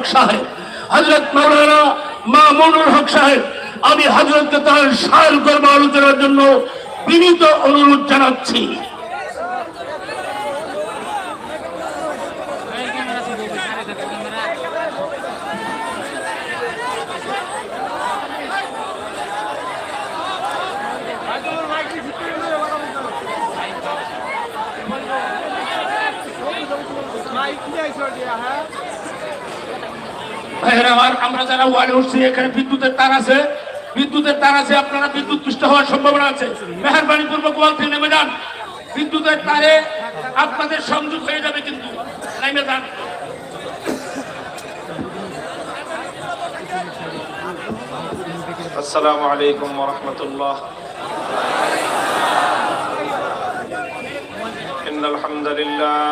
হক সাহেব। হজরত মৌলানা মামুনুল হক সাহেব, আমি হজরতকে তার সার গর্ব আলোচনার জন্য বিনীত অনুরোধ জানাচ্ছি। ভাইয়েরা আমার আমরা যারা ওয়ার্ডে উঠছি এখানে বিদ্যুতের তার আছে বিদ্যুতের তার আছে আপনারা বিদ্যুৎ পৃষ্ঠ হওয়ার সম্ভাবনা আছে মেহরবানি পূর্বক ওয়াল থেকে নেমে যান বিদ্যুতের তারে আপনাদের সংযোগ হয়ে যাবে কিন্তু নেমে যান السلام عليكم ورحمة الله إن الحمد لله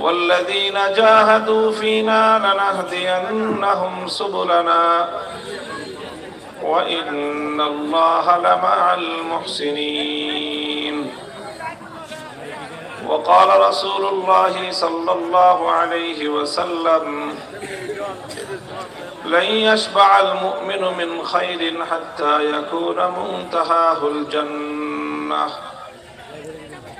والذين جاهدوا فينا لنهدينهم سبلنا. وإن الله لمع المحسنين. وقال رسول الله صلى الله عليه وسلم لن يشبع المؤمن من خير حتى يكون منتهاه الجنة.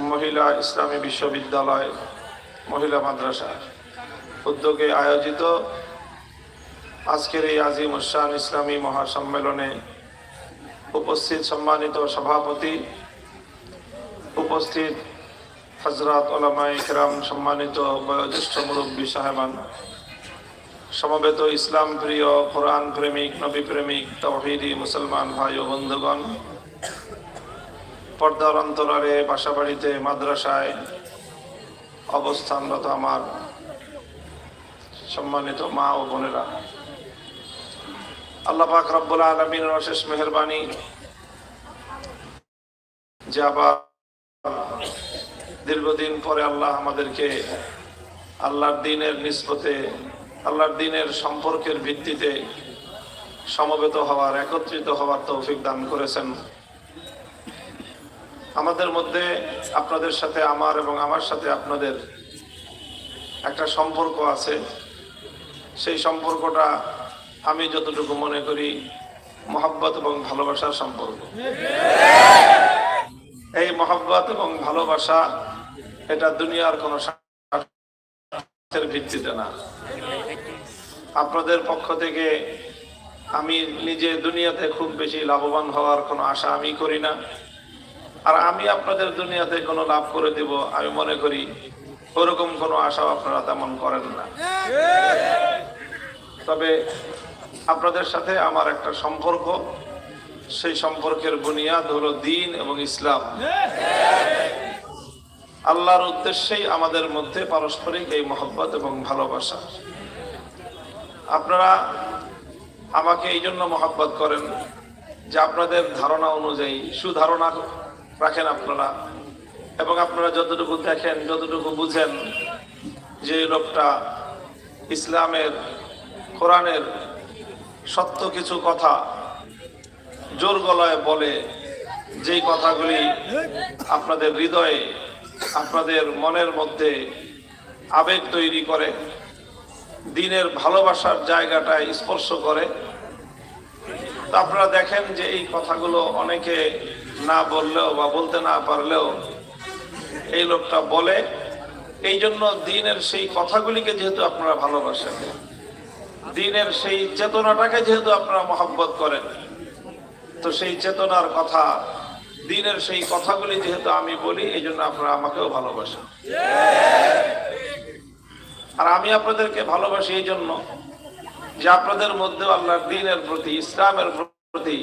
মহিলা ইসলামী বিশ্ববিদ্যালয়, মহিলা মাদ্রাসা। উদ্যোগে আয়োজিত আজকের এই আজিম উসান ইসলামী মহাসম্মেলনে উপস্থিত সম্মানিত সভাপতি, উপস্থিত হজরত ওলামাই কেরাম সম্মানিত বয়োজ্যেষ্ঠ মুরব্বী সাহেবান, সমবেত ইসলাম প্রিয় কোরআন প্রেমিক, নবী প্রেমিক তহিদি মুসলমান ভাই ও বন্ধুগণ পর্দার অন্তরালে বাসাবাড়িতে মাদ্রাসায় অবস্থানরত আমার সম্মানিত মা ও বোনেরা। আল্লাহ পাক রব্বুল আলমিন অশেষ মেহরবানি যে আবার দীর্ঘদিন পরে আল্লাহ আমাদেরকে আল্লাহর দিনের নিষ্পতে আল্লাহর দিনের সম্পর্কের ভিত্তিতে সমবেত হওয়ার, একত্রিত হওয়ার তৌফিক দান করেছেন। আমাদের মধ্যে আপনাদের সাথে আমার এবং আমার সাথে আপনাদের একটা সম্পর্ক আছে। সেই সম্পর্কটা আমি যতটুকু মনে করি মহাব্বত এবং ভালোবাসার সম্পর্ক। এই মহাব্বত এবং ভালোবাসা এটা দুনিয়ার কোনো ভিত্তিতে না। আপনাদের পক্ষ থেকে আমি নিজে দুনিয়াতে খুব বেশি লাভবান হওয়ার কোনো আশা আমি করি না। আর আমি আপনাদের দুনিয়াতে কোনো লাভ করে দিব, আমি মনে করি ওরকম কোনো আশাও আপনারা তেমন করেন না। তবে আপনাদের সাথে আমার একটা সম্পর্ক, সেই সম্পর্কের বুনিয়াদ হলো দিন এবং ইসলাম। আল্লাহর উদ্দেশ্যেই আমাদের মধ্যে পারস্পরিক এই মহব্বত এবং ভালোবাসা। আপনারা আমাকে এই জন্য মহব্বত করেন যে আপনাদের ধারণা অনুযায়ী, সুধারণা রাখেন আপনারা। এবং আপনারা যতটুকু দেখেন, যতটুকু বুঝেন যে লোকটা ইসলামের, কোরআনের সত্য কিছু কথা জোর গলায় বলে যেই কথাগুলি আপনাদের হৃদয়ে, আপনাদের মনের মধ্যে আবেগ তৈরি করে, দিনের ভালোবাসার জায়গাটায় স্পর্শ করে আপনারা দেখেন যে এই কথাগুলো অনেকে না বললেও বা বলতে না পারলেও এই লোকটা বলে। এই জন্য দিনের সেই কথাগুলিকে যেহেতু আপনারা ভালোবাসেন, দিনের সেই চেতনাটাকে যেহেতু আপনারা মহব্বত করেন, তো সেই চেতনার কথা, দিনের সেই কথাগুলি যেহেতু আমি বলি, এই জন্য আপনারা আমাকেও ভালোবাসেন। আর আমি আপনাদেরকে ভালোবাসি এই জন্য যে আপনাদের মধ্যে আল্লাহর দিনের প্রতি, ইসলামের প্রতি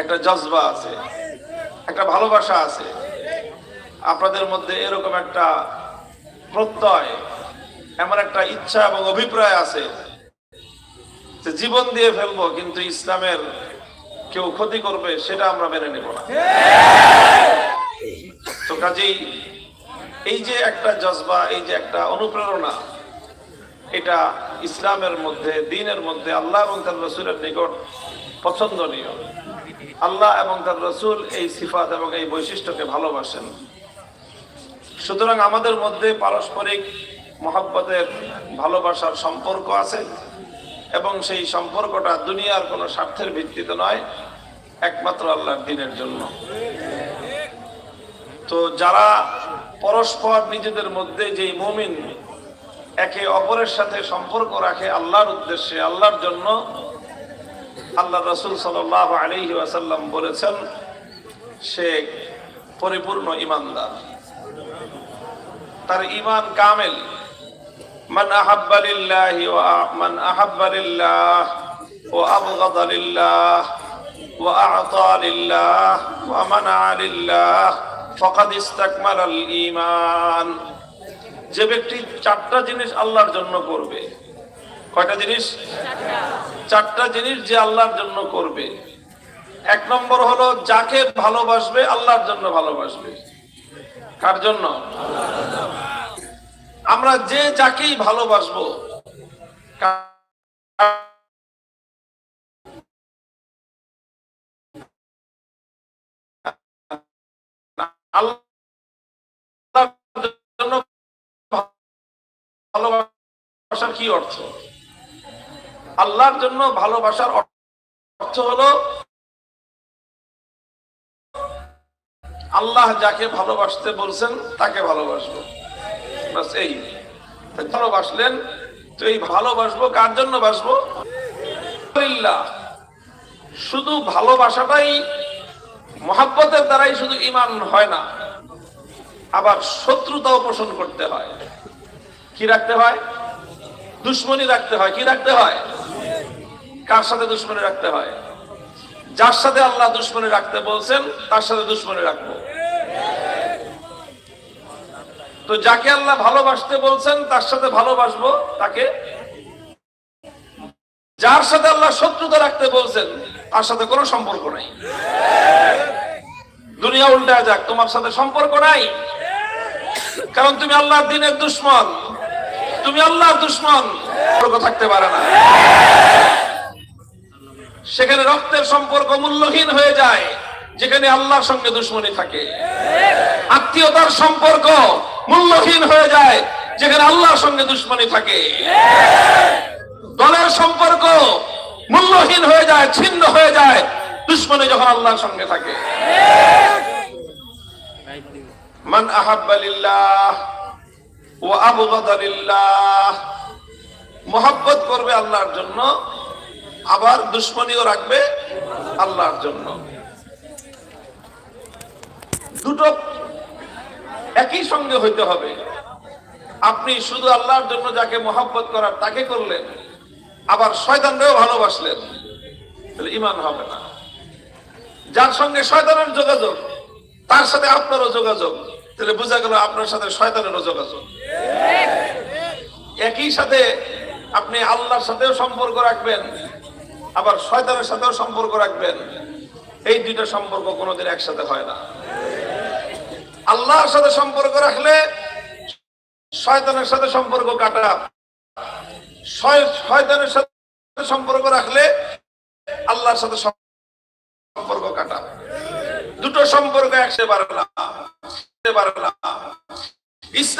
একটা জজবা আছে, একটা ভালোবাসা আছে। আপনাদের মধ্যে এরকম একটা প্রত্যয়, এমন একটা ইচ্ছা এবং অভিপ্রায় আছে যে জীবন দিয়ে ফেলব, কিন্তু ইসলামের কেউ ক্ষতি করবে, সেটা আমরা মেনে নেব না। তো কাজেই এই যে একটা জজবা, এই যে একটা অনুপ্রেরণা, এটা ইসলামের মধ্যে, দিনের মধ্যে আল্লাহ এবং তার রসুলের নিকট পছন্দনীয়। আল্লাহ এবং তার রসুল এই সিফাত এবং এই বৈশিষ্ট্যকে ভালোবাসেন। সুতরাং আমাদের মধ্যে পারস্পরিক মহাব্বতের ভালোবাসার সম্পর্ক আছে এবং সেই সম্পর্কটা দুনিয়ার কোনো স্বার্থের ভিত্তিতে নয়, একমাত্র আল্লাহর দিনের জন্য। তো যারা পরস্পর নিজেদের মধ্যে যেই মুমিন একে অপরের সাথে সম্পর্ক রাখে আল্লাহর উদ্দেশ্যে আল্লাহর জন্য আল্লাহ রসুল সাল আলী ওয়াসাল্লাম বলেছেন সে পরিপূর্ণ ইমানদার তার ইমান কামেল من أحب لله ومن أحب لله وأبغض لله وأعطى لله ومنع لله فقد استكمل الإيمان যে ব্যক্তি চারটা জিনিস আল্লাহর জন্য করবে, কয়টা জিনিস? চারটা জিনিস যে আল্লাহর জন্য করবে। এক নম্বর হলো, যাকে ভালোবাসবে, আল্লাহর জন্য ভালোবাসবে। কার জন্য? আমরা যে যাকেই ভালোবাসবো কি অর্থ? আল্লাহর জন্য ভালোবাসার অর্থ হলো আল্লাহ যাকে ভালোবাসতে বলছেন, তাকে ভালোবাসবো। বাস এই। ভালোবাসলেন, তো এই ভালোবাসবো, কার জন্য বাসবো। শুধু ভালোবাসাটাই, মহাব্বতের দ্বারাই শুধু ইমান হয় না, আবার শত্রুতাও পোষণ করতে হয়। কি রাখতে হয়? দুশ্মনী রাখতে হয়। কি রাখতে হয়? কার সাথে দুশ্মনী রাখতে হয়? যার সাথে আল্লাহ দুশ্মনী রাখতে বলছেন, তার সাথে দুশ্মনী রাখব। তো যাকে আল্লাহ ভালোবাসতে বলছেন, তার সাথে ভালোবাসবো তাকে। যার সাথে আল্লাহ শত্রুতা রাখতে বলছেন, তার সাথে কোনো সম্পর্ক নাই। দুনিয়া উল্টা যাক, তোমার সাথে সম্পর্ক নাই। কারণ তুমি আল্লাহর দিনের দুশ্মন। তুমি আল্লাহর দুশ্মন। থাকতে পারে না। সেখানে রক্তের সম্পর্ক মূল্যহীন হয়ে যায়, যেখানে আল্লাহর সঙ্গে দুশ্মনী থাকে। আত্মীয়তার সম্পর্ক মূল্যহীন হয়ে যায়, যেখানে আল্লাহর সঙ্গে দুশ্মনী থাকে। দলের সম্পর্ক মূল্যহীন হয়ে যায়, ছিন্ন হয়ে যায়, দুশ্মনী যখন আল্লাহর সঙ্গে থাকে। মান আহাব্বা লিল্লাহ ও করবে আল্লাহর জন্য, আবার দুশ্মনীও রাখবে আল্লাহর জন্য। দুটো একই সঙ্গে হইতে হবে। আপনি শুধু আল্লাহর জন্য যাকে মোহাব্বত করার তাকে করলেন, আবার শয়তানরেও ভালোবাসলেন, তাহলে ইমান হবে না। যার সঙ্গে শয়তানের যোগাযোগ, তার সাথে আপনারও যোগাযোগ। তাহলে বোঝা গেল আপনার সাথে শয়তানেরও যোগাযোগ। একই সাথে আপনি আল্লাহর সাথেও সম্পর্ক রাখবেন, আবার শয়তানের সাথেও সম্পর্ক রাখবেন। এই দুইটা সম্পর্ক কোনোদিন একসাথে হয় না। আল্লাহর সাথে সম্পর্ক রাখলে শয়তানের সাথে সম্পর্ক কাটা। শয়- শয়তানের সাথে সম্পর্ক রাখলে আল্লাহর সাথে সম্পর্ক কাটা। দুটো সম্পর্ক একসাথে পারে না। পারে না ইসলাম